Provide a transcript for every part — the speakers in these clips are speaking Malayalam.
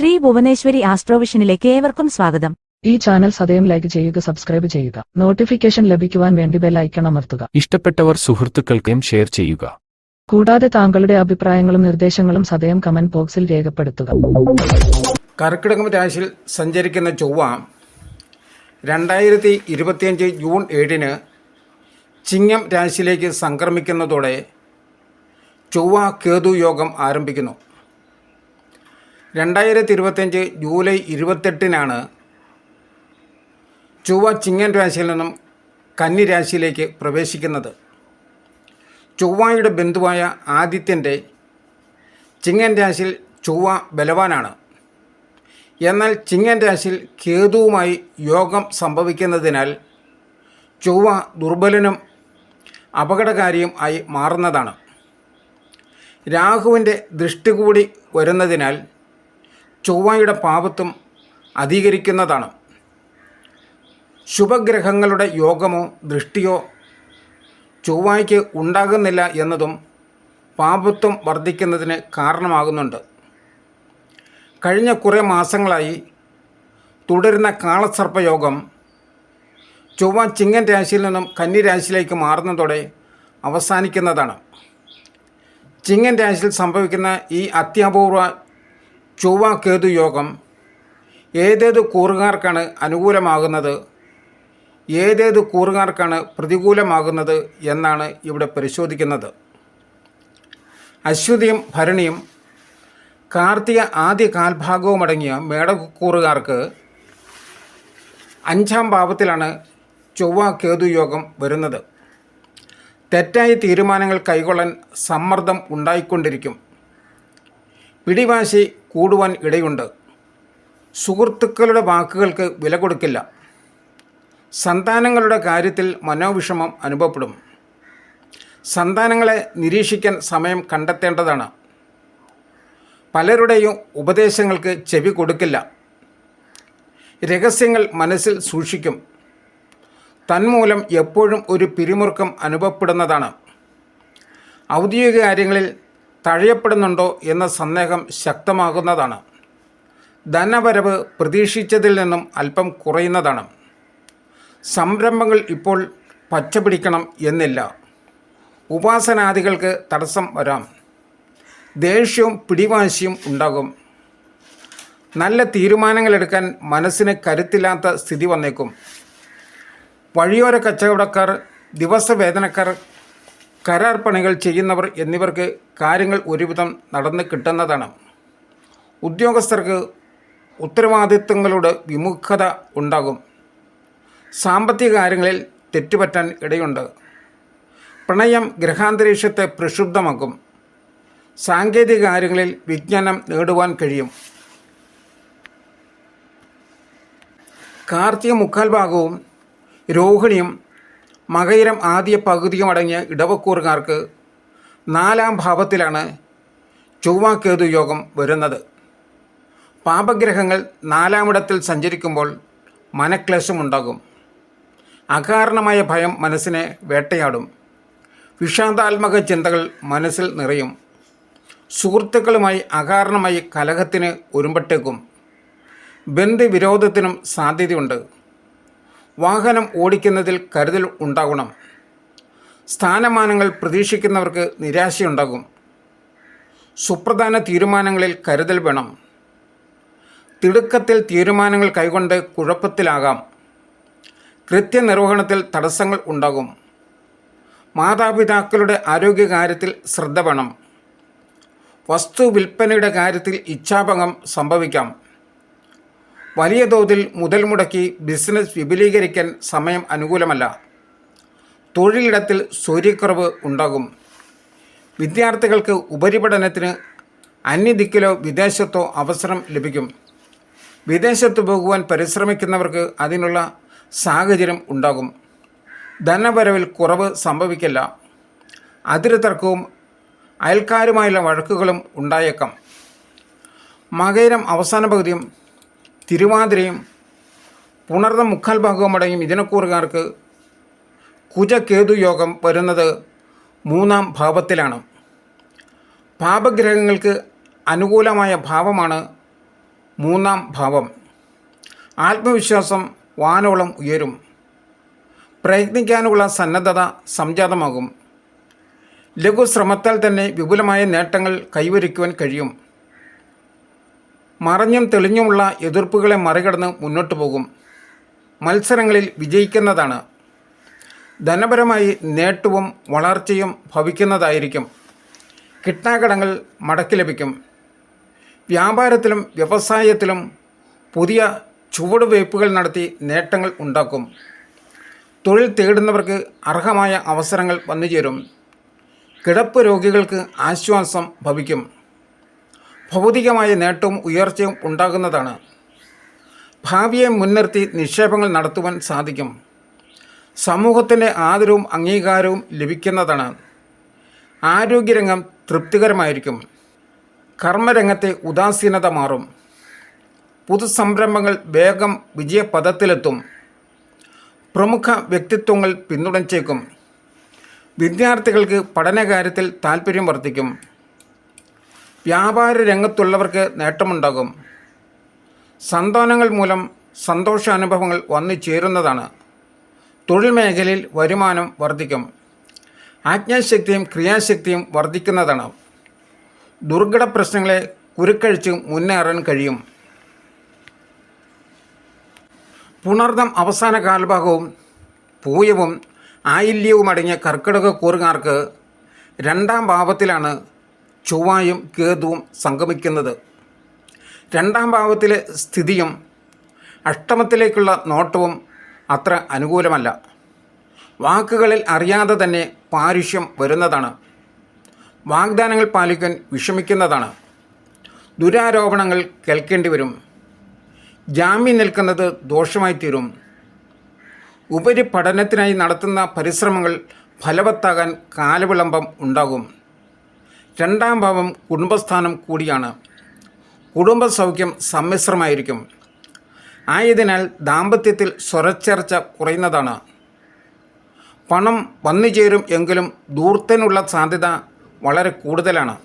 ശ്രീ ഭുവനേശ്വരി ആസ്ട്രോവിഷനിലേക്ക് ഏവർക്കും സ്വാഗതം. ഈ ചാനൽ സദയം ലൈക്ക് ചെയ്യുക സബ്സ്ക്രൈബ് ചെയ്യുക. നോട്ടിഫിക്കേഷൻ ലഭിക്കുവാൻ വേണ്ടി ബെൽ ഐക്കൺ അമർത്തുക. ഇഷ്ടപ്പെട്ടവർ സുഹൃത്തുക്കൾക്കും ഷെയർ ചെയ്യുക. കൂടാതെ താങ്കളുടെ അഭിപ്രായങ്ങളും നിർദ്ദേശങ്ങളും സദയം കമന്റ് ബോക്സിൽ രേഖപ്പെടുത്തുക. കർക്കിടകം രാശിയിൽ സഞ്ചരിക്കുന്ന ചൊവ്വ രണ്ടായിരത്തി ഇരുപത്തിയഞ്ച് ജൂൺ ഏഴിന് ചിങ്ങം രാശിയിലേക്ക് സംക്രമിക്കുന്നതോടെ ചൊവ്വ കേതു യോഗം ആരംഭിക്കുന്നു. രണ്ടായിരത്തി ഇരുപത്തിയഞ്ച് ജൂലൈ ഇരുപത്തെട്ടിനാണ് ചൊവ്വ ചിങ്ങൻ രാശിയിൽ നിന്നും കന്നി രാശിയിലേക്ക് പ്രവേശിക്കുന്നത്. ചൊവ്വയുടെ ബന്ധുവായ ആദിത്യന്റെ ചിങ്ങൻ രാശിയിൽ ചൊവ്വ ബലവാനാണ്. എന്നാൽ ചിങ്ങൻ രാശിയിൽ കേതുവുമായി യോഗം സംഭവിക്കുന്നതിനാൽ ചൊവ്വ ദുർബലനും അപകടകാരിയും ആയി മാറുന്നതാണ്. രാഹുവിന്റെ ദൃഷ്ടി കൂടി വരുന്നതിനാൽ ചൊവ്വയുടെ പാപത്വം അധികരിക്കുന്നതാണ്. ശുഭഗ്രഹങ്ങളുടെ യോഗമോ ദൃഷ്ടിയോ ചൊവ്വായ്ക്ക് ഉണ്ടാകുന്നില്ല എന്നതും പാപത്വം വർദ്ധിക്കുന്നതിന് കാരണമാകുന്നുണ്ട്. കഴിഞ്ഞ കുറേ മാസങ്ങളായി തുടരുന്ന കാളസർപ്പയോഗം ചൊവ്വ ചിങ്ങൻ രാശിയിൽ നിന്നും കന്നി രാശിയിലേക്ക് മാറുന്നതോടെ അവസാനിക്കുന്നതാണ്. ചിങ്ങൻ രാശിയിൽ സംഭവിക്കുന്ന ഈ അത്യപൂർവ ചൊവ്വ കേതു യോഗം ഏതേത് കൂറുകാർക്കാണ് അനുകൂലമാകുന്നത്? ഏതേത് കൂറുകാർക്കാണ് പ്രതികൂലമാകുന്നത് എന്നാണ് ഇവിടെ പരിശോധിക്കുന്നത്. അശ്വതിയും ഭരണിയും കാർത്തിക ആദ്യ കാൽഭാഗവുമടങ്ങിയ മേടക്കൂറുകാർക്ക് അഞ്ചാം ഭാവത്തിലാണ് ചൊവ്വ കേതു യോഗം വരുന്നത്. തെറ്റായ തീരുമാനങ്ങൾ കൈകൊള്ളാൻ സമ്മർദ്ദം ഉണ്ടായിക്കൊണ്ടിരിക്കും. പിടിവാശി കൂടുവാൻ ഇടയുണ്ട്. സുഹൃത്തുക്കളുടെ വാക്കുകൾക്ക് വില കൊടുക്കില്ല. സന്താനങ്ങളുടെ കാര്യത്തിൽ മനോവിഷമം അനുഭവപ്പെടും. സന്താനങ്ങളെ നിരീക്ഷിക്കാൻ സമയം കണ്ടെത്തേണ്ടതാണ്. പലരുടെയും ഉപദേശങ്ങൾക്ക് ചെവി കൊടുക്കില്ല. രഹസ്യങ്ങൾ മനസ്സിൽ സൂക്ഷിക്കും. തന്മൂലം എപ്പോഴും ഒരു പിരിമുറുക്കം അനുഭവപ്പെടുന്നതാണ്. ഔദ്യോഗിക കാര്യങ്ങളിൽ തഴയപ്പെടുന്നുണ്ടോ എന്ന സന്ദേഹം ശക്തമാകുന്നതാണ്. ധനവരവ് പ്രതീക്ഷിച്ചതിൽ നിന്നും അല്പം കുറയുന്നതാണ്. സംരംഭങ്ങൾ ഇപ്പോൾ പച്ചപിടിക്കണം എന്നില്ല. ഉപാസനാദികൾക്ക് തടസ്സം വരാം. ദേഷ്യവും പിടിവാശിയും ഉണ്ടാകും. നല്ല തീരുമാനങ്ങളെടുക്കാൻ മനസ്സിന് കരുത്തില്ലാത്ത സ്ഥിതി വന്നേക്കും. വഴിയോര കച്ചവടക്കാർ ദിവസവേതനക്കാർ കരാർ പണികൾ ചെയ്യുന്നവർ എന്നിവർക്ക് കാര്യങ്ങൾ ഒരുവിധം നടന്ന് കിട്ടുന്നതാണ്. ഉദ്യോഗസ്ഥർക്ക് ഉത്തരവാദിത്തങ്ങളുടെ വിമുഖത ഉണ്ടാകും. സാമ്പത്തിക കാര്യങ്ങളിൽ തെറ്റുപറ്റാൻ ഇടയുണ്ട്. പ്രണയം ഗ്രഹാന്തരീക്ഷത്തെ പ്രക്ഷുബ്ധമാക്കും. സാങ്കേതിക കാര്യങ്ങളിൽ വിജ്ഞാനം നേടുവാൻ കഴിയും. കാർത്തിക മുക്കാൽ ഭാഗവും രോഹിണിയും മകയിരം ആദ്യ പകുതിയുമടങ്ങിയ ഇടവക്കൂറുകാർക്ക് നാലാം ഭാവത്തിലാണ് ചൊവ്വാക്കേതു യോഗം വരുന്നത്. പാപഗ്രഹങ്ങൾ നാലാമിടത്തിൽ സഞ്ചരിക്കുമ്പോൾ മനക്ലേശമുണ്ടാകും. അകാരണമായ ഭയം മനസ്സിനെ വേട്ടയാടും. വിഷാദാത്മക ചിന്തകൾ മനസ്സിൽ നിറയും. സുഹൃത്തുക്കളുമായി അകാരണമായി കലഹത്തിന് ഒരുമ്പട്ടേക്കും. ബന്ധുവിരോധത്തിനും സാധ്യതയുണ്ട്. വാഹനം ഓടിക്കുന്നതിൽ കരുതൽ ഉണ്ടാകണം. സ്ഥാനമാനങ്ങൾ പ്രതീക്ഷിക്കുന്നവർക്ക് നിരാശയുണ്ടാകും. സുപ്രധാന തീരുമാനങ്ങളിൽ കരുതൽ വേണം. തിടുക്കത്തിൽ തീരുമാനങ്ങൾ കൈകൊണ്ട് കുഴപ്പത്തിലാകാം. കൃത്യനിർവഹണത്തിൽ തടസ്സങ്ങൾ ഉണ്ടാകും. മാതാപിതാക്കളുടെ ആരോഗ്യകാര്യത്തിൽ ശ്രദ്ധ വേണം. വസ്തു വിൽപ്പനയുടെ കാര്യത്തിൽ ഇച്ഛാഭംഗം സംഭവിക്കാം. വലിയ തോതിൽ മുതൽ മുടക്കി ബിസിനസ് വിപുലീകരിക്കാൻ സമയം അനുകൂലമല്ല. തൊഴിലിടത്തിൽ സൂര്യക്കുറവ് ഉണ്ടാകും. വിദ്യാർത്ഥികൾക്ക് ഉപരിപഠനത്തിന് അന്യദിക്കിലോ വിദേശത്തോ അവസരം ലഭിക്കും. വിദേശത്ത് പോകുവാൻ പരിശ്രമിക്കുന്നവർക്ക് അതിനുള്ള സാഹചര്യം ഉണ്ടാകും. ധനവരവിൽ കുറവ് സംഭവിക്കില്ല. അതിരുതർക്കവും അയൽക്കാരുമായുള്ള വഴക്കുകളും ഉണ്ടായേക്കാം. മകയിരം അവസാന പകുതിയും തിരുവാതിരയും പുണർന്ന മുക്കാൽ ഭാഗവും അടങ്ങി മിഥുനക്കൂറുകാർക്ക് കുജകേതു യോഗം വരുന്നത് മൂന്നാം ഭാവത്തിലാണ്. പാപഗ്രഹങ്ങൾക്ക് അനുകൂലമായ ഭാവമാണ് മൂന്നാം ഭാവം. ആത്മവിശ്വാസം വാനോളം ഉയരും. പ്രയത്നിക്കാനുള്ള സന്നദ്ധത സംജാതമാകും. ലഘുശ്രമത്താൽ തന്നെ വിപുലമായ നേട്ടങ്ങൾ കൈവരിക്കുവാൻ കഴിയും. മറഞ്ഞും തെളിഞ്ഞുമുള്ള എതിർപ്പുകളെ മറികടന്ന് മുന്നോട്ട് പോകും. മത്സരങ്ങളിൽ വിജയിക്കുന്നതാണ്. ധനപരമായി നേട്ടവും വളർച്ചയും ഭവിക്കുന്നതായിരിക്കും. കിട്ടാകടങ്ങൾ മടക്കി ലഭിക്കും. വ്യാപാരത്തിലും വ്യവസായത്തിലും പുതിയ ചുവടുവയ്പ്പുകൾ നടത്തി നേട്ടങ്ങൾ ഉണ്ടാക്കും. തൊഴിൽ തേടുന്നവർക്ക് അർഹമായ അവസരങ്ങൾ വന്നുചേരും. കിടപ്പ് രോഗികൾക്ക് ആശ്വാസം ഭവിക്കും. ഭൗതികമായ നേട്ടവും ഉയർച്ചയും ഉണ്ടാകുന്നതാണ്. ഭാവിയെ മുൻനിർത്തി നിക്ഷേപങ്ങൾ നടത്തുവാൻ സാധിക്കും. സമൂഹത്തിന്റെ ആദരവും അംഗീകാരവും ലഭിക്കുന്നതാണ്. ആരോഗ്യരംഗം തൃപ്തികരമായിരിക്കും. കർമ്മരംഗത്തെ ഉദാസീനത മാറും. പുതുസംരംഭങ്ങൾ വേഗം വിജയപഥത്തിലെത്തും. പ്രമുഖ വ്യക്തിത്വങ്ങൾ പിന്തുണച്ചേക്കും. വിദ്യാർത്ഥികൾക്ക് പഠനകാര്യത്തിൽ താൽപ്പര്യം വർദ്ധിക്കും. വ്യാപാര രംഗത്തുള്ളവർക്ക് നേട്ടമുണ്ടാകും. സന്താനങ്ങൾ മൂലം സന്തോഷാനുഭവങ്ങൾ വന്നു ചേരുന്നതാണ്. തൊഴിൽ മേഖലയിൽ വരുമാനം വർദ്ധിക്കും. ആജ്ഞാശക്തിയും ക്രിയാശക്തിയും വർദ്ധിക്കുന്നതാണ്. ദുർഘട പ്രശ്നങ്ങളെ കുരുക്കഴിച്ച് മുന്നേറാൻ കഴിയും. പുണർദം അവസാന കാൽഭാഗവും പൂയവും ആയില്യവുമടങ്ങിയ കർക്കിടക കൂറുകാർക്ക് രണ്ടാം ഭാവത്തിലാണ് ചൊവ്വായും കേതുവും സംഗമിക്കുന്നത്. രണ്ടാം ഭാവത്തിലെ സ്ഥിതിയും അഷ്ടമത്തിലേക്കുള്ള നോട്ടവും അത്ര അനുകൂലമല്ല. വാക്കുകളിൽ അറിയാതെ തന്നെ പാരുഷ്യം വരുന്നതാണ്. വാഗ്ദാനങ്ങൾ പാലിക്കാൻ വിഷമിക്കുന്നതാണ്. ദുരാരോപണങ്ങൾ കേൾക്കേണ്ടി വരും. ജാമ്യം നിൽക്കുന്നത് ദോഷമായി തീരും. ഉപരിപഠനത്തിനായി നടത്തുന്ന പരിശ്രമങ്ങൾ ഫലവത്താകാൻ കാലവിളംബം ഉണ്ടാകും. രണ്ടാം ഭാവം കുടുംബസ്ഥാനം കൂടിയാണ്. കുടുംബസൗഖ്യം സമ്മിശ്രമായിരിക്കും. ആയതിനാൽ ദാമ്പത്യത്തിൽ സ്വരച്ചേർച്ച കുറയുന്നതാണ്. പണം വന്നു ചേരും എങ്കിലും ദൂർത്തനുള്ള സാധ്യത വളരെ കൂടുതലാണ്.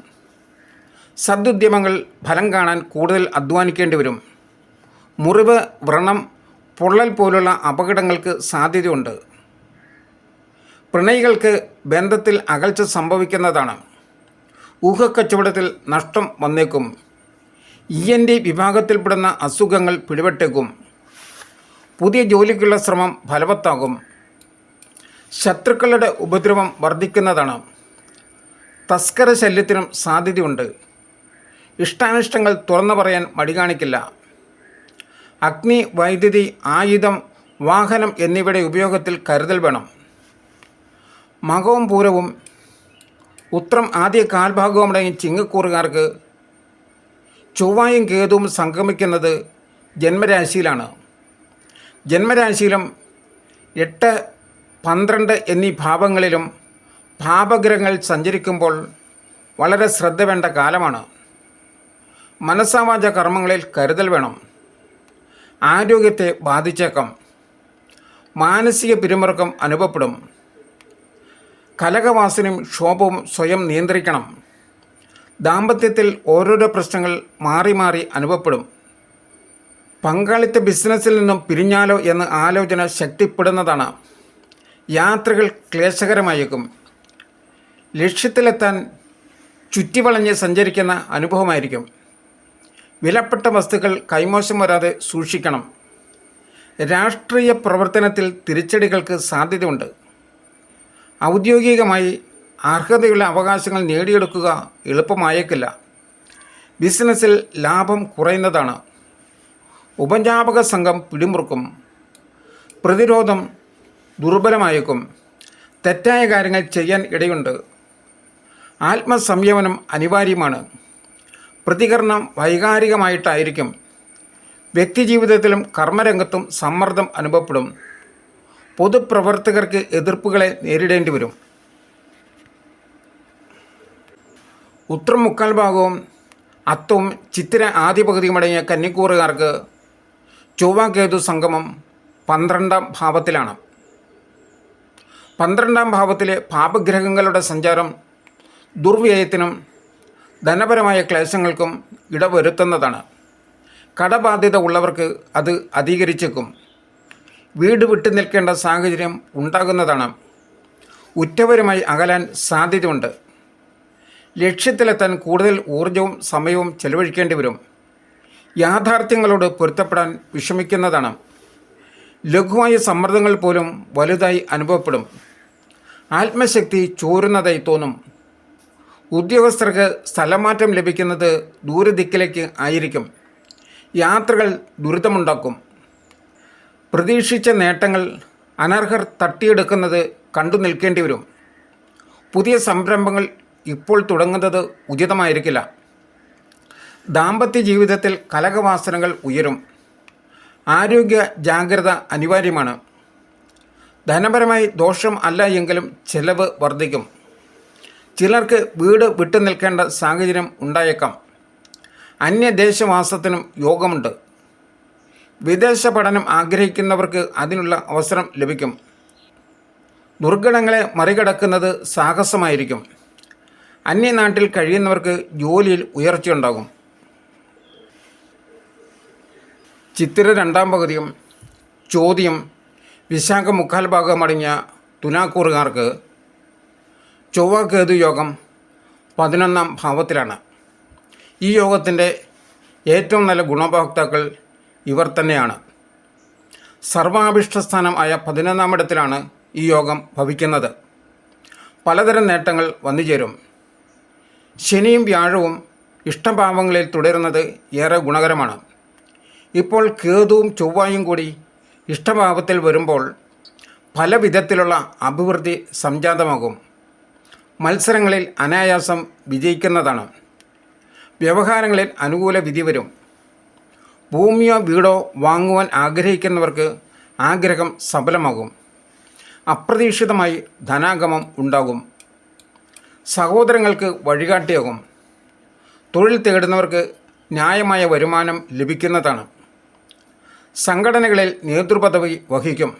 സദ്യുദ്യമങ്ങൾ ഫലം കാണാൻ കൂടുതൽ അധ്വാനിക്കേണ്ടി വരും. മുറിവ് വ്രണം പൊള്ളൽ പോലുള്ള അപകടങ്ങൾക്ക് സാധ്യതയുണ്ട്. പ്രണയികൾക്ക് ബന്ധത്തിൽ അകൽച്ച സംഭവിക്കുന്നതാണ്. ഊഹക്കച്ചവടത്തിൽ നഷ്ടം വന്നേക്കും. ഇ എൻ ഡി വിഭാഗത്തിൽപ്പെടുന്ന അസുഖങ്ങൾ പിടിപെട്ടേക്കും. പുതിയ ജോലിക്കുള്ള ശ്രമം ഫലവത്താകും. ശത്രുക്കളുടെ ഉപദ്രവം വർദ്ധിക്കുന്നതാണ്. തസ്കര ശല്യത്തിനും സാധ്യതയുണ്ട്. ഇഷ്ടാനിഷ്ടങ്ങൾ തുറന്നു പറയാൻ മടി കാണിക്കില്ല. അഗ്നി വൈദ്യുതി ആയുധം വാഹനം എന്നിവയുടെ ഉപയോഗത്തിൽ കരുതൽ വേണം. മകവും പൂരവും ഉത്രം ആദ്യ കാൽഭാഗവും അടങ്ങി ചിങ്ങക്കൂറുകാർക്ക് ചൊവ്വായും കേതുവും സംഗമിക്കുന്നത് ജന്മരാശിയിലാണ്. ജന്മരാശിയിലും എട്ട് പന്ത്രണ്ട് എന്നീ ഭാവങ്ങളിലും ഭാവഗ്രഹങ്ങൾ സഞ്ചരിക്കുമ്പോൾ വളരെ ശ്രദ്ധ വേണ്ട കാലമാണ്. മനസ്സാവാച കർമ്മങ്ങളിൽ കരുതൽ വേണം. ആരോഗ്യത്തെ ബാധിച്ചേക്കാം. മാനസിക പിരിമുറുക്കം അനുഭവപ്പെടും. കലകവാസനയും ക്ഷോഭവും സ്വയം നിയന്ത്രിക്കണം. ദാമ്പത്യത്തിൽ ഓരോരോ പ്രശ്നങ്ങൾ മാറി മാറി അനുഭവപ്പെടും. പങ്കാളിത്ത ബിസിനസ്സിൽ നിന്നും പിരിഞ്ഞാലോ എന്ന ആലോചന ശക്തിപ്പെടുന്നതാണ്. യാത്രകൾ ക്ലേശകരമായേക്കും. ലക്ഷ്യത്തിലെത്താൻ ചുറ്റിവളഞ്ഞ് സഞ്ചരിക്കുന്ന അനുഭവമായിരിക്കും. വിലപ്പെട്ട വസ്തുക്കൾ കൈമോശം വരാതെ സൂക്ഷിക്കണം. രാഷ്ട്രീയ പ്രവർത്തനത്തിൽ തിരിച്ചടികൾക്ക് സാധ്യതയുണ്ട്. ഔദ്യോഗികമായി അർഹതയുള്ള അവകാശങ്ങൾ നേടിയെടുക്കുക എളുപ്പമായേക്കില്ല. ബിസിനസ്സിൽ ലാഭം കുറയുന്നതാണ്. ഉപജാപക സംഘം പിടിമുറുക്കും. പ്രതിരോധം ദുർബലമായേക്കും. തെറ്റായ കാര്യങ്ങൾ ചെയ്യാൻ ഇടയുണ്ട്. ആത്മസംയമനം അനിവാര്യമാണ്. പ്രതികരണം വൈകാരികമായിട്ടായിരിക്കും. വ്യക്തിജീവിതത്തിലും കർമ്മരംഗത്തും സമ്മർദ്ദം അനുഭവപ്പെടും. പൊതുപ്രവർത്തകർക്ക് എതിർപ്പുകളെ നേരിടേണ്ടി വരും. ഉത്രം മുക്കാൽ ഭാഗവും അത്തവും ചിത്തിര ആദ്യ പകുതിയുമടങ്ങിയ കന്നിക്കൂറുകാർക്ക് ചൊവ്വാകേതു സംഗമം പന്ത്രണ്ടാം ഭാവത്തിലാണ്. പന്ത്രണ്ടാം ഭാവത്തിലെ പാപഗ്രഹങ്ങളുടെ സഞ്ചാരം ദുർവ്യയത്തിനും ധനപരമായ ക്ലേശങ്ങൾക്കും ഇടവരുത്തുന്നതാണ്. കടബാധ്യത ഉള്ളവർക്ക് അത് അധികരിച്ചേക്കും. വീട് വിട്ടു നിൽക്കേണ്ട സാഹചര്യം ഉണ്ടാകുന്നതാണ്. ഉറ്റവരുമായി അകലാൻ സാധ്യതയുണ്ട്. ലക്ഷ്യത്തിലെത്താൻ കൂടുതൽ ഊർജവും സമയവും ചെലവഴിക്കേണ്ടി വരും. യാഥാർത്ഥ്യങ്ങളോട് പൊരുത്തപ്പെടാൻ വിഷമിക്കുന്നതാണ്. ലഘുവായ സമ്മർദ്ദങ്ങൾ പോലും വലുതായി അനുഭവപ്പെടും. ആത്മശക്തി ചോരുന്നതായി തോന്നും. ഉദ്യോഗസ്ഥർക്ക് സ്ഥലമാറ്റം ലഭിക്കുന്നത് ദൂരദിക്കിലേക്ക് ആയിരിക്കും. യാത്രകൾ ദുരിതമുണ്ടാക്കും. പ്രതീക്ഷിച്ച നേട്ടങ്ങൾ അനർഹർ തട്ടിയെടുക്കുന്നത് കണ്ടു നിൽക്കേണ്ടി വരും. പുതിയ സംരംഭങ്ങൾ ഇപ്പോൾ തുടങ്ങുന്നത് ഉചിതമായിരിക്കില്ല. ദാമ്പത്യ ജീവിതത്തിൽ കലകവാസനകൾ ഉയരും. ആരോഗ്യ ജാഗ്രത അനിവാര്യമാണ്. ധനപരമായി ദോഷം അല്ല എങ്കിലും ചെലവ് വർദ്ധിക്കും. ചിലർക്ക് വീട് വിട്ടു നിൽക്കേണ്ട സാഹചര്യം ഉണ്ടായേക്കാം. അന്യദേശവാസത്തിനും യോഗമുണ്ട്. വിദേശ പഠനം ആഗ്രഹിക്കുന്നവർക്ക് അതിനുള്ള അവസരം ലഭിക്കും. ദുർഘടങ്ങളെ മറികടക്കുന്നത് സാഹസമായിരിക്കും. അന്യനാട്ടിൽ കഴിയുന്നവർക്ക് ജോലിയിൽ ഉയർച്ചയുണ്ടാകും ചിത്തിര രണ്ടാം പകുതിയും ചോദ്യം വിശാഖ മുക്കാൽ ഭാഗമടങ്ങിയ തുലാക്കൂറുകാർക്ക് ചൊവ്വ കേതു യോഗം പതിനൊന്നാം ഭാവത്തിലാണ്. ഈ യോഗത്തിന്റെ ഏറ്റവും നല്ല ഗുണഭോക്താക്കൾ ഇവർ തന്നെയാണ്. സർവാഭിഷ്ടസ്ഥാനം ആയ പതിനൊന്നാം ഇടത്തിലാണ് ഈ യോഗം ഭവിക്കുന്നത്. പലതരം നേട്ടങ്ങൾ വന്നു ചേരും ശനിയും വ്യാഴവും ഇഷ്ടഭാവങ്ങളിൽ തുടരുന്നത് ഏറെ ഗുണകരമാണ്. ഇപ്പോൾ കേതുവും ചൊവ്വായും കൂടി ഇഷ്ടഭാവത്തിൽ വരുമ്പോൾ പല വിധത്തിലുള്ള അഭിവൃദ്ധി സംജാതമാകും. മത്സരങ്ങളിൽ അനായാസം വിജയിക്കുന്നതാണ്. വ്യവഹാരങ്ങളിൽ അനുകൂല വിധി വരും. ഭൂമിയോ വീടോ വാങ്ങുവാൻ ആഗ്രഹിക്കുന്നവർക്ക് ആഗ്രഹം സഫലമാകും അപ്രതീക്ഷിതമായി ധനാഗമം ഉണ്ടാകും. സഹോദരങ്ങൾക്ക് വഴികാട്ടിയാകും. തൊഴിൽ തേടുന്നവർക്ക് ന്യായമായ വരുമാനം ലഭിക്കുന്നതാണ്. സംഘടനകളിൽ നേതൃപദവി വഹിക്കും.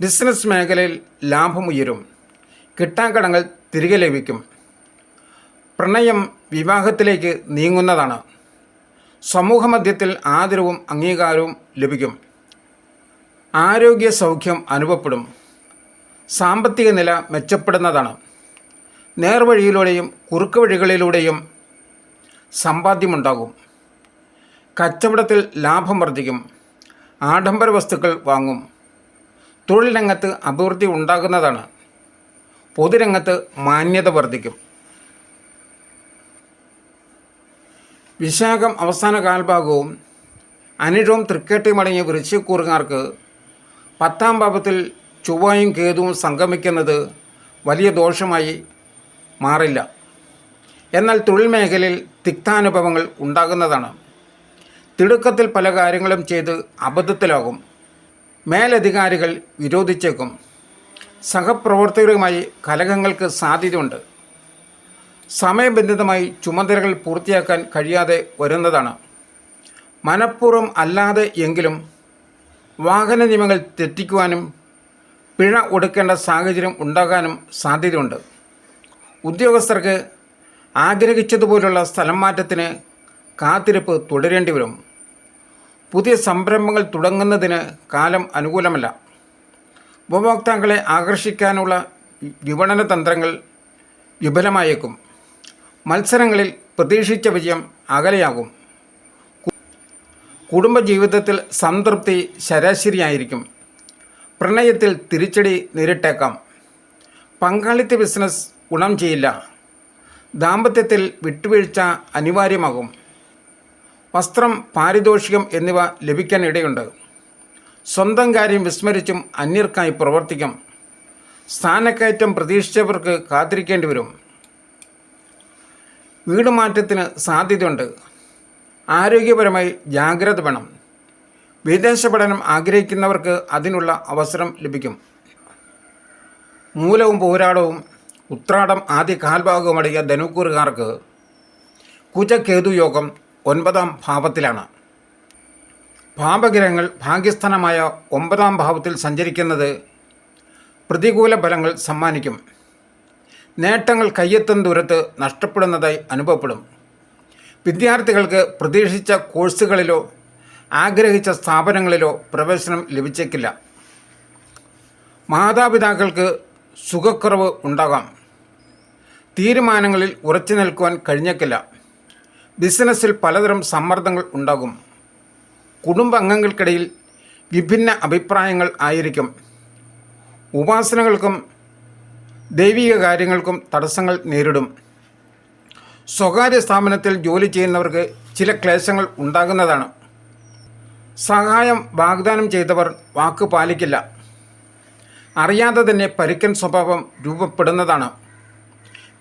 ബിസിനസ് മേഖലയിൽ ലാഭം ഉയരും. കിട്ടാക്കടങ്ങൾ തിരികെ ലഭിക്കും. പ്രണയം വിവാഹത്തിലേക്ക് നീങ്ങുന്നതാണ്. സമൂഹമധ്യത്തിൽ ആദരവും അംഗീകാരവും ലഭിക്കും. ആരോഗ്യ സൗഖ്യം അനുഭവപ്പെടും. സാമ്പത്തിക നില മെച്ചപ്പെടുന്നതാണ്. നേർവഴിയിലൂടെയും കുറുക്ക് വഴികളിലൂടെയും സമ്പാദ്യമുണ്ടാകും. കച്ചവടത്തിൽ ലാഭം വർദ്ധിക്കും. ആഡംബര വസ്തുക്കൾ വാങ്ങും. തൊഴിൽ രംഗത്ത് അഭിവൃദ്ധി ഉണ്ടാകുന്നതാണ്. പൊതുരംഗത്ത് മാന്യത വർദ്ധിക്കും. വിശാഖം അവസാന കാൽഭാഗവും അനിഴവും തൃക്കേട്ടയും അടങ്ങിയ വൃശ്ചിക്കൂറുകാർക്ക് പത്താം ഭാവത്തിൽ ചൊവ്വായും കേതുവും സംഗമിക്കുന്നത് വലിയ ദോഷമായി മാറില്ല. എന്നാൽ തൊഴിൽ മേഖലയിൽ തിക്താനുഭവങ്ങൾ ഉണ്ടാകുന്നതാണ്. തിടുക്കത്തിൽ പല കാര്യങ്ങളും ചെയ്ത് അബദ്ധത്തിലാകും. മേലധികാരികൾ വിരോധിച്ചേക്കും. സഹപ്രവർത്തകരുമായി കലഹങ്ങൾക്ക് സാധ്യതയുണ്ട്. സമയബന്ധിതമായി ചുമതലകൾ പൂർത്തിയാക്കാൻ കഴിയാതെ വരുന്നതാണ്. മനഃപൂർവം അല്ലാതെ എങ്കിലും വാഹന നിയമങ്ങൾ തെറ്റിക്കുവാനും പിഴ ഒടുക്കേണ്ട സാഹചര്യം ഉണ്ടാകാനും സാധ്യതയുണ്ട്. ഉദ്യോഗസ്ഥർക്ക് ആഗ്രഹിച്ചതുപോലുള്ള സ്ഥലം മാറ്റത്തിന് കാത്തിരിപ്പ് തുടരേണ്ടി വരും. പുതിയ സംരംഭങ്ങൾ തുടങ്ങുന്നതിന് കാലം അനുകൂലമല്ല. ഉപഭോക്താക്കളെ ആകർഷിക്കാനുള്ള വിപണന തന്ത്രങ്ങൾ വിഫലമായേക്കും. മത്സരങ്ങളിൽ പ്രതീക്ഷിച്ച വിജയം അകലെയാകും. കുടുംബജീവിതത്തിൽ സംതൃപ്തി ശരാശരിയായിരിക്കും. പ്രണയത്തിൽ തിരിച്ചടി നേരിട്ടേക്കാം. പങ്കാളിത്ത ബിസിനസ് ഗുണം ചെയ്യില്ല. ദാമ്പത്യത്തിൽ വിട്ടുവീഴ്ച അനിവാര്യമാകും. വസ്ത്രം പാരിതോഷികം എന്നിവ ലഭിക്കാൻ ഇടയുണ്ട്. സ്വന്തം കാര്യം വിസ്മരിച്ചും അന്യർക്കായി പ്രവർത്തിക്കും. സ്ഥാനക്കയറ്റം പ്രതീക്ഷിച്ചവർക്ക് കാത്തിരിക്കേണ്ടി വരും. വീട് മാറ്റത്തിന് സാധ്യതയുണ്ട്. ആരോഗ്യപരമായി ജാഗ്രത വേണം. വിദേശ പഠനം ആഗ്രഹിക്കുന്നവർക്ക് അതിനുള്ള അവസരം ലഭിക്കും. മൂലവും പോരാടവും ഉത്രാടം ആദ്യ കാൽഭാഗമടങ്ങിയ ധനുക്കൂറുകാർക്ക് കുജകേതു യോഗം ഒൻപതാം ഭാവത്തിലാണ്. ഭാവഗ്രഹങ്ങൾ ഭാഗ്യസ്ഥാനമായ ഒമ്പതാം ഭാവത്തിൽ സഞ്ചരിക്കുന്നത് പ്രതികൂല ഫലങ്ങൾ സമ്മാനിക്കും. നേട്ടങ്ങൾ കയ്യെത്തും ദൂരത്ത് നഷ്ടപ്പെടുന്നതായി അനുഭവപ്പെടും. വിദ്യാർത്ഥികൾക്ക് പ്രതീക്ഷിച്ച കോഴ്സുകളിലോ ആഗ്രഹിച്ച സ്ഥാപനങ്ങളിലോ പ്രവേശനം ലഭിച്ചേക്കില്ല. മാതാപിതാക്കൾക്ക് സുഖക്കുറവ് ഉണ്ടാകാം. തീരുമാനങ്ങളിൽ ഉറച്ചു നിൽക്കുവാൻ കഴിഞ്ഞേക്കില്ല. ബിസിനസ്സിൽ പലതരം സമ്മർദ്ദങ്ങൾ ഉണ്ടാകും. കുടുംബാംഗങ്ങൾക്കിടയിൽ വിഭിന്ന അഭിപ്രായങ്ങൾ ആയിരിക്കും. ഉപാസനകൾക്കും ദൈവിക കാര്യങ്ങൾക്കും തടസ്സങ്ങൾ നേരിടും. സ്വകാര്യ സ്ഥാപനത്തിൽ ജോലി ചെയ്യുന്നവർക്ക് ചില ക്ലേശങ്ങൾ ഉണ്ടാകുന്നതാണ്. സഹായം വാഗ്ദാനം ചെയ്തവർ വാക്ക് പാലിക്കില്ല. അറിയാതെ തന്നെ പരുക്കൻ സ്വഭാവം രൂപപ്പെടുന്നതാണ്.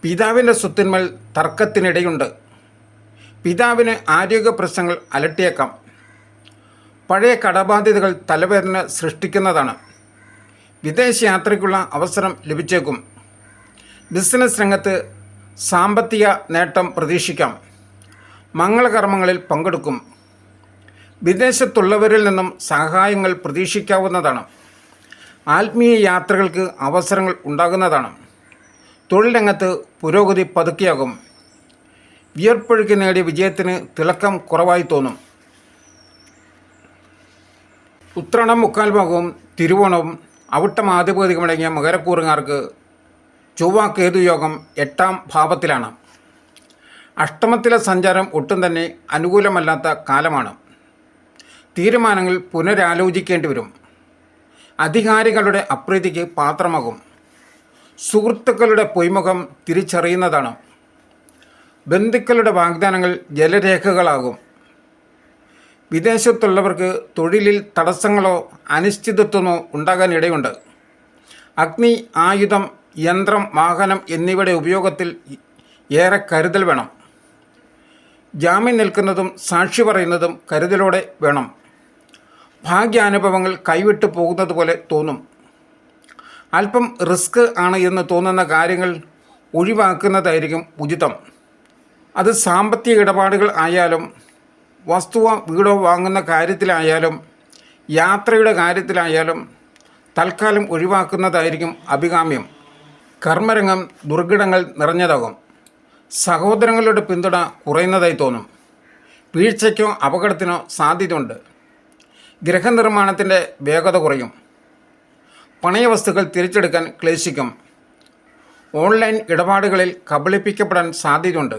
പിതാവിന്റെ സ്വത്തിന്മേൽ തർക്കത്തിനിടയുണ്ട്. പിതാവിന് ആരോഗ്യ പ്രശ്നങ്ങൾ അലട്ടിയേക്കാം. പഴയ കടബാധ്യതകൾ തലവേദന സൃഷ്ടിക്കുന്നതാണ്. വിദേശയാത്രയ്ക്കുള്ള അവസരം ലഭിച്ചേക്കും. ബിസിനസ് രംഗത്ത് സാമ്പത്തിക നേട്ടം പ്രതീക്ഷിക്കാം. മംഗളകർമ്മങ്ങളിൽ പങ്കെടുക്കും. വിദേശത്തുള്ളവരിൽ നിന്നും സഹായങ്ങൾ പ്രതീക്ഷിക്കാവുന്നതാണ്. ആത്മീയ യാത്രകൾക്ക് അവസരങ്ങൾ ഉണ്ടാകുന്നതാണ്. തൊഴിൽ രംഗത്ത് പുരോഗതി പതുക്കിയാകും. വിയർപ്പൊഴുക്കി നേടിയ വിജയത്തിന് തിളക്കം കുറവായി തോന്നും. ഉത്രണം മുക്കാൽ ഭാഗവും തിരുവോണവും അവിട്ടം ആധിപതികമടങ്ങിയ മകരക്കൂറുകാർക്ക് ചൊവ്വ കേതുയോഗം എട്ടാം ഭാവത്തിലാണ്. അഷ്ടമത്തിലെ സഞ്ചാരം ഒട്ടും തന്നെ അനുകൂലമല്ലാത്ത കാലമാണ്. തീരുമാനങ്ങൾ പുനരാലോചിക്കേണ്ടി വരും അധികാരികളുടെ അപ്രീതിക്ക് പാത്രമാകും. സുഹൃത്തുക്കളുടെ പൊയ്മുഖം തിരിച്ചറിയുന്നതാണ്. ബന്ധുക്കളുടെ വാഗ്ദാനങ്ങൾ ജലരേഖകളാകും. വിദേശത്തുള്ളവർക്ക് തൊഴിലിൽ തടസ്സങ്ങളോ അനിശ്ചിതത്വമോ ഉണ്ടാകാനിടയുണ്ട്. അഗ്നി ആയുധം യന്ത്രം വാഹനം എന്നിവയുടെ ഉപയോഗത്തിൽ ഏറെ കരുതൽ വേണം. ജാമ്യം നിൽക്കുന്നതും സാക്ഷി പറയുന്നതും കരുതലോടെ വേണം. ഭാഗ്യാനുഭവങ്ങൾ കൈവിട്ടു പോകുന്നത് പോലെ തോന്നും. അല്പം റിസ്ക് ആണ് എന്ന് തോന്നുന്ന കാര്യങ്ങൾ ഒഴിവാക്കുന്നതായിരിക്കും ഉചിതം. അത് സാമ്പത്തിക ഇടപാടുകൾ ആയാലും വസ്തുവോ വീടോ വാങ്ങുന്ന കാര്യത്തിലായാലും യാത്രയുടെ കാര്യത്തിലായാലും തൽക്കാലം ഒഴിവാക്കുന്നതായിരിക്കും അഭികാമ്യം. കർമ്മരംഗം ദുർഘടങ്ങൾ നിറഞ്ഞതാകും. സഹോദരങ്ങളുടെ പിന്തുണ കുറയുന്നതായി തോന്നും. വീഴ്ചയ്ക്കോ അപകടത്തിനോ സാധ്യതയുണ്ട്. ഗ്രഹനിർമ്മാണത്തിന്റെ വേഗത കുറയും. പണയ വസ്തുക്കൾ തിരിച്ചെടുക്കാൻ ക്ലേശിക്കും. ഓൺലൈൻ ഇടപാടുകളിൽ കബളിപ്പിക്കപ്പെടാൻ സാധ്യതയുണ്ട്.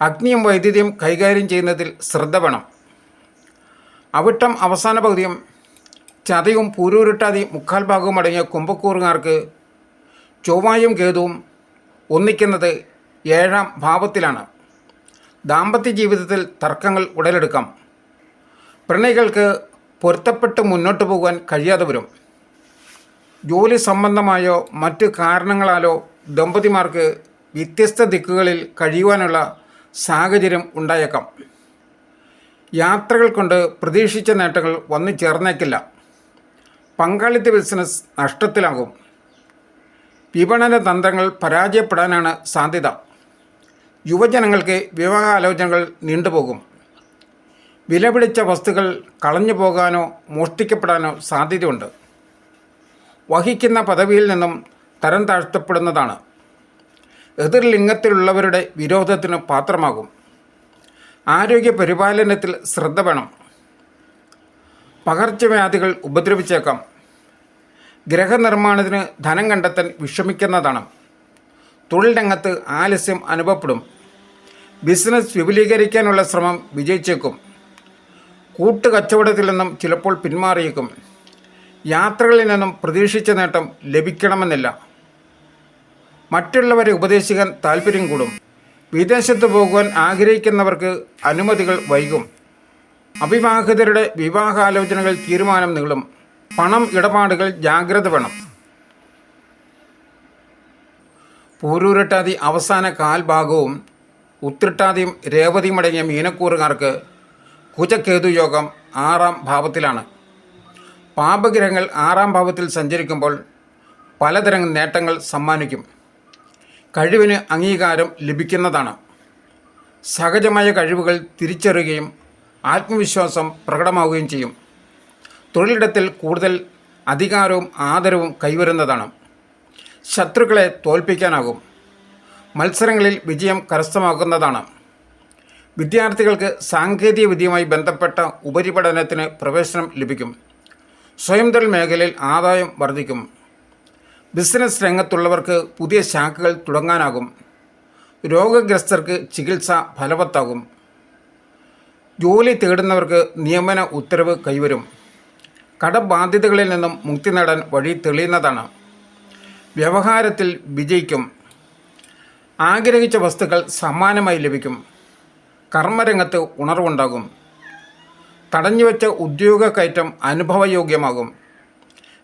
അഗ്നിയും വൈദ്യുതിയും കൈകാര്യം ചെയ്യുന്നതിൽ ശ്രദ്ധ വേണം. അവിട്ടം അവസാന പകുതിയും ചതയും പൂരൂരുട്ടാതി മുക്കാൽ ഭാഗവും അടങ്ങിയ കുംഭക്കൂറുകാർക്ക് ചൊവ്വായും കേതുവും ഒന്നിക്കുന്നത് ഏഴാം ഭാവത്തിലാണ്. ദാമ്പത്യ ജീവിതത്തിൽ തർക്കങ്ങൾ ഉടലെടുക്കാം. പ്രണയികൾക്ക് പൊരുത്തപ്പെട്ട് മുന്നോട്ട് പോകാൻ കഴിയാതെ വരും. ജോലി സംബന്ധമായോ മറ്റ് കാരണങ്ങളാലോ ദമ്പതിമാർക്ക് വ്യത്യസ്ത ദിക്കുകളിൽ കഴിയുവാനുള്ള സാഹചര്യം ഉണ്ടായേക്കാം. യാത്രകൾ കൊണ്ട് പ്രതീക്ഷിച്ച നേട്ടങ്ങൾ വന്നു ചേർന്നേക്കില്ല. പങ്കാളിത്ത ബിസിനസ് നഷ്ടത്തിലാകും. വിപണന തന്ത്രങ്ങൾ പരാജയപ്പെടാനാണ് സാധ്യത. യുവജനങ്ങൾക്ക് വിവാഹാലോചനകൾ നീണ്ടുപോകും. വിലപിടിച്ച വസ്തുക്കൾ കളഞ്ഞു പോകാനോ മോഷ്ടിക്കപ്പെടാനോ സാധ്യതയുണ്ട്. വഹിക്കുന്ന പദവിയിൽ നിന്നും തരം താഴ്ത്തപ്പെടുന്നതാണ്. എതിർ ലിംഗത്തിലുള്ളവരുടെ വിരോധത്തിന് പാത്രമാകും. ആരോഗ്യ പരിപാലനത്തിൽ ശ്രദ്ധ വേണം. പകർച്ചവ്യാധികൾ ഉപദ്രവിച്ചേക്കാം. ഗ്രഹനിർമ്മാണത്തിന് ധനം കണ്ടെത്താൻ വിഷമിക്കുന്നതാണ് തൊഴിൽ രംഗത്ത് ആലസ്യം അനുഭവപ്പെടും. ബിസിനസ് വിപുലീകരിക്കാനുള്ള ശ്രമം വിജയിച്ചേക്കും. കൂട്ടുകച്ചവടത്തിൽ നിന്നും ചിലപ്പോൾ പിന്മാറിയേക്കും. യാത്രകളിൽ നിന്നും പ്രതീക്ഷിച്ച നേട്ടം ലഭിക്കണമെന്നില്ല. മറ്റുള്ളവരെ ഉപദേശിക്കാൻ താല്പര്യം കൂടും. വിദേശത്ത് പോകുവാൻ ആഗ്രഹിക്കുന്നവർക്ക് അനുമതികൾ വൈകും. അവിവാഹിതരുടെ വിവാഹാലോചനകൾ തീരുമാനം നീളും. പണം ഇടപാടുകൾ ജാഗ്രത വേണം. പൂരൂരട്ടാതി അവസാന കാൽഭാഗവും ഉത്രിട്ടാതിയും രേവതിയും അടങ്ങിയ മീനക്കൂറുകാർക്ക് കുജക്കേതു യോഗം ആറാം ഭാവത്തിലാണ്. പാപഗ്രഹങ്ങൾ ആറാം ഭാവത്തിൽ സഞ്ചരിക്കുമ്പോൾ പലതരം നേട്ടങ്ങൾ സമ്മാനിക്കും. കഴിവിന് അംഗീകാരം ലഭിക്കുന്നതാണ്. സഹജമായ കഴിവുകൾ തിരിച്ചറിയുകയും ആത്മവിശ്വാസം പ്രകടമാവുകയും ചെയ്യും. തൊഴിലിടത്തിൽ കൂടുതൽ അധികാരവും ആദരവും കൈവരുന്നതാണ്. ശത്രുക്കളെ തോൽപ്പിക്കാനാകും. മത്സരങ്ങളിൽ വിജയം കരസ്ഥമാക്കുന്നതാണ്. വിദ്യാർത്ഥികൾക്ക് സാങ്കേതിക വിദ്യയുമായി ബന്ധപ്പെട്ട ഉപരിപഠനത്തിന് പ്രവേശനം ലഭിക്കും. സ്വയം തൊഴിൽ മേഖലയിൽ ആദായം വർദ്ധിക്കും. ബിസിനസ് രംഗത്തുള്ളവർക്ക് പുതിയ ശാഖകൾ തുടങ്ങാനാകും. രോഗഗ്രസ്തർക്ക് ചികിത്സ ഫലവത്താകും. ജോലി തേടുന്നവർക്ക് നിയമന ഉത്തരവ് കൈവരും. കടബാധ്യതകളിൽ നിന്നും മുക്തി നേടാൻ വഴി തെളിയുന്നതാണ്. വ്യവഹാരത്തിൽ വിജയിക്കും. ആഗ്രഹിച്ച വസ്തുക്കൾ സമ്മാനമായി ലഭിക്കും. കർമ്മരംഗത്ത് ഉണർവുണ്ടാകും. തടഞ്ഞുവെച്ച ഉദ്യോഗ കയറ്റം അനുഭവയോഗ്യമാകും.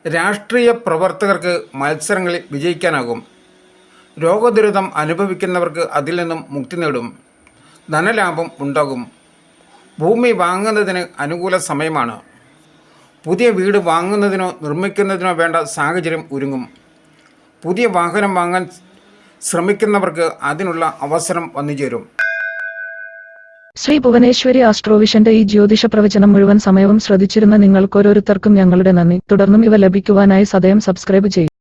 രാഷ്ട്രീയ പ്രവർത്തകർക്ക് മത്സരങ്ങളിൽ വിജയിക്കാനാകും. രോഗദുരിതം അനുഭവിക്കുന്നവർക്ക് അതിൽ നിന്നും മുക്തി നേടും. ധനലാഭം ഉണ്ടാകും. ഭൂമി വാങ്ങുന്നതിന് അനുകൂല സമയമാണ്. പുതിയ വീട് വാങ്ങുന്നതിനോ നിർമ്മിക്കുന്നതിനോ വേണ്ട സാഹചര്യം ഒരുങ്ങും. പുതിയ വാഹനം വാങ്ങാൻ ശ്രമിക്കുന്നവർക്ക് അതിനുള്ള അവസരം വന്നുചേരും. ശ്രീ ഭുവനേശ്വരി ആസ്ട്രോവിഷന്റെ ഈ ജ്യോതിഷ പ്രവചനം മുഴുവൻ സമയവും ശ്രദ്ധിച്ചിരുന്ന നിങ്ങൾക്ക് ഓരോരുത്തർക്കും ഞങ്ങളുടെ നന്ദി. തുടർന്നും ഇവ ലഭിക്കുവാനായി സദയം സബ്സ്ക്രൈബ് ചെയ്യും.